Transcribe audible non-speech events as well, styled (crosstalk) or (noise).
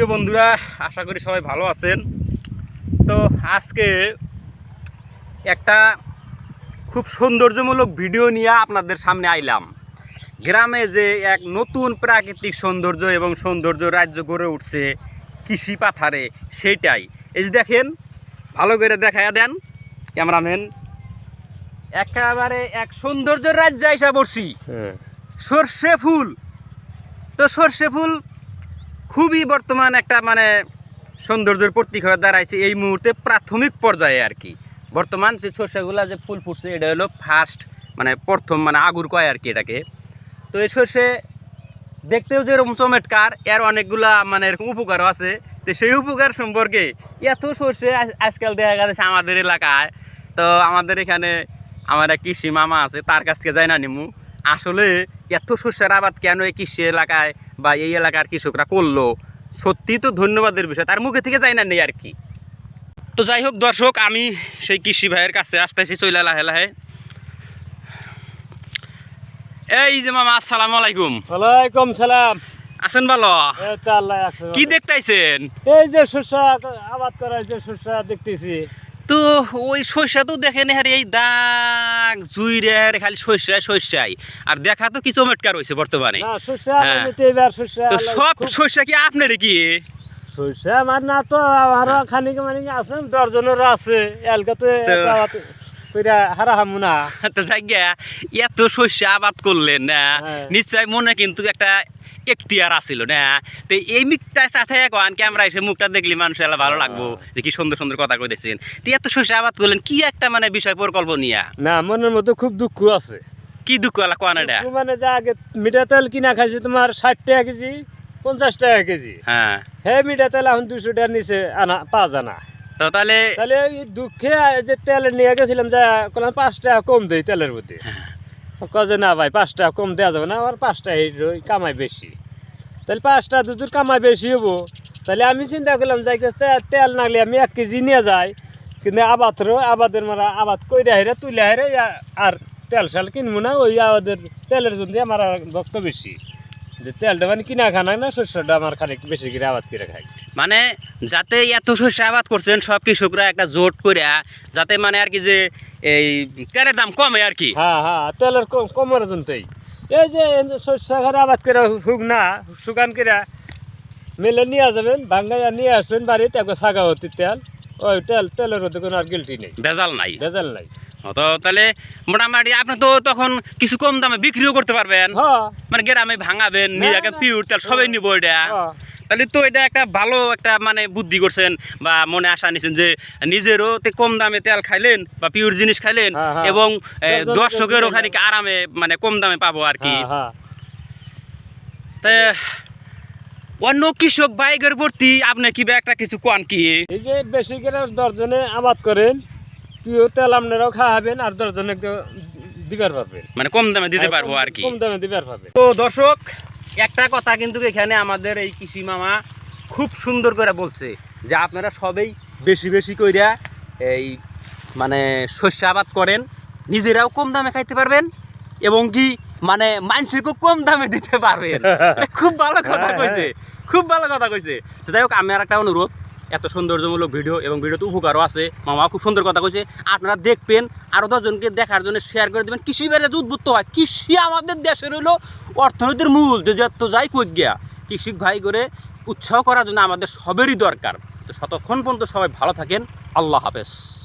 প্রিয় বন্ধুরা আশা করি সবাই ভালো আছেন। তো আজকে একটা খুব সৌন্দর্যমূলক ভিডিও নিয়ে আপনাদের সামনে আইলাম। গ্রামে যে এক নতুন প্রাকৃতিক সৌন্দর্য এবং সৌন্দর্য রাজ্য গড়ে উঠছে কৃষি পাথারে সেইটাই। এই যে দেখেন ভালো করে দেখায়া দেন ক্যামেরাম্যান। একেবারে এক সৌন্দর্য রাজ্যে আইসা পড়ছি। সর্ষে ফুল। তো সর্ষে ফুল খুবই বর্তমান একটা মানে সৌন্দর্যের প্রতীক হয়ে দাঁড়াইছে এই মুহূর্তে প্রাথমিক পর্যায়ে আর কি। বর্তমান যে সর্ষেগুলা যে ফুল ফুটছে, এটা হলো ফার্স্ট মানে প্রথম মানে আগুর কয় আর কি এটাকে। তো এই সর্ষে দেখতেও যেরকম চমৎকার, এর অনেকগুলা মানে এরকম উপকারও আছে। তো সেই উপকার সম্পর্কে এত সর্ষে আজকাল দেখা গেছে আমাদের এলাকায়। তো আমাদের এখানে আমার এক কৃষি মামা আছে, তার কাছ থেকে যাই না নিমু। আসলে এত শস্যের আবাদ কেন এই কৃষি এলাকায় বা এই এলাকার কৃষকরা করল? সত্যি তো ধন্যবাদের বিষয় তার মুখে থেকে যাই না নেই আর কি। তো যাই হোক দর্শক আমি সেই কৃষি ভাইয়ের কাছে আসতেছি চলে লাহে লাহে। এই যে মামা আসসালামু আলাইকুম। ওয়ালাইকুম সালাম। আছেন ভালো? কি দেখতেছেন এই যে শস্য আবাদ করা যে শস্য দেখতেছি। তো ওই শস্যা তো দেখেন হার এই দাগ জুইরে হারে খালি শস্যায় শস্যায় আর দেখা তো কি চমৎকার হয়েছে বর্তমানে। না হ্যাঁ। তো সব শস্যা কি আপনার কি? শস্য আমার না তো খানিক মানে আছে না। এত শস্য আবাদ করলেন না হ্যাঁ। নিশ্চয় মনে কিন্তু একটা এখতিয়ার আছিল না? তো এই মিকটা সাথে এখন ক্যামেরা এসে মুখটা দেখলি মানুষ এলা ভালো লাগবো। যে কি সুন্দর সুন্দর কথা কইতেছেন। তো এত শস্য আবাদ করলেন কি একটা মানে বিষয় প্রকল্প নিয়া না মনের মধ্যে খুব দুঃখ আছে। কি দুঃখ আলা কোয়ান এটা? মানে যে আগে মিঠা তেল কিনা খাইছি তোমার ষাট টাকা কেজি পঞ্চাশ টাকা কেজি। হ্যাঁ। হে মিঠা তেল এখন দুশো টাকার নিচে আনা পাওয়া যায় না। তো তাহলে তাহলে এই দুঃখে যে তেল নিয়ে গেছিলাম যা পাঁচ টাকা কম দেই তেলের প্রতি কজে না ভাই পাঁচ টাকা কম দেওয়া যাবে না, আমার পাঁচ টাকা কামাই বেশি। তাহলে পাঁচ টাকা দুধের কামাই বেশি হব তাহলে আমি চিন্তা করলাম যাই তেল নাগলে আমি এক কেজি নিয়ে যাই। কিন্তু আবাদরও আবাদের মারা আবাদ কইরা হেরে তুলে হেরে আর তেল সাল কিনবো না, ওই আবাদের তেলের জন্য আমার ভক্ত বেশি। যে তেলটা মানে কিনা খানা না শস্যটা আমার খানিক বেশি করে আবাদ করে খাই। মানে যাতে এত শস্য আবাদ করছেন সব কৃষকরা একটা জোট করে যাতে মানে আর কি যে এই তেলের দাম কমে আর কি। হ্যাঁ হ্যাঁ তেলের কম কমের জন্যই এই যে শস্য ঘরে আবাদ করে হুক না শুকান করে মেলে নিয়ে যাবেন ভাঙ্গাইয়া নিয়ে আসবেন বাড়িতে একবার সাগাবতী তেল। ওই তেল তেলের মধ্যে কোনো আর গিলটি নেই। ভেজাল নাই। ভেজাল নাই। তো তাহলে মোটামুটি আপনি তো তখন কিছু কম দামে বিক্রিও করতে পারবেন হ্যাঁ মানে গ্রামে ভাঙাবেন নিয়ে না, না। পিওর তেল সবাই নিব এটা হ্যাঁ। তাহলে তো এটা একটা ভালো একটা মানে বুদ্ধি করছেন বা মনে আশা নিছেন যে নিজেরও কম দামে তেল খাইলেন বা পিওর জিনিস খাইলেন হ্যাঁ, হ্যাঁ। এবং দিলেন। খানিক আরামে মানে কম দামে পাবো আর কি হ্যাঁ, হ্যাঁ। তা অন্য কৃষক বাইকের প্রতি আপনি কিবা একটা কিছু কোন কি এই যে বেশি করে দশজনে আবাদ করেন প্রিয় তেল আপনারাও খাওয়াবেন আর দশজনে দিবার পারবেন মানে কম দামে দিতে পারব আর কি। কম দামে দিবার পারবেন তো দর্শক একটা কথা কিন্তু এখানে আমাদের এই কৃষি মামা খুব সুন্দর করে বলছে যে আপনারা সবাই বেশি বেশি কইরা এই মানে শস্য আবাদ করেন নিজেরাও কম দামে খাইতে পারবেন এবং কি মানে মানুষকেও কম দামে দিতে পারবেন। (laughs) খুব ভালো কথা হ্যাঁ, কইছে খুব ভালো কথা কইছে। যাই হোক আমি আর একটা অনুরোধ এত সৌন্দর্যমূলক ভিডিও এবং ভিডিওতে উপকারও আছে। মামা খুব সুন্দর কথা কইছে। আপনারা দেখবেন আরও দশজনকে দেখার জন্য শেয়ার করে দেবেন। কৃষি বেড়ে উদ্বুদ্ধ হয়, কৃষি আমাদের দেশের হলো অর্থনীতির মূল, যে যত যাই কই গিয়া। কৃষিক ভাই করে উৎসাহ করার জন্য আমাদের সবেরই দরকার। তো ততক্ষণ পর্যন্ত সবাই ভালো থাকেন। আল্লাহ হাফেজ।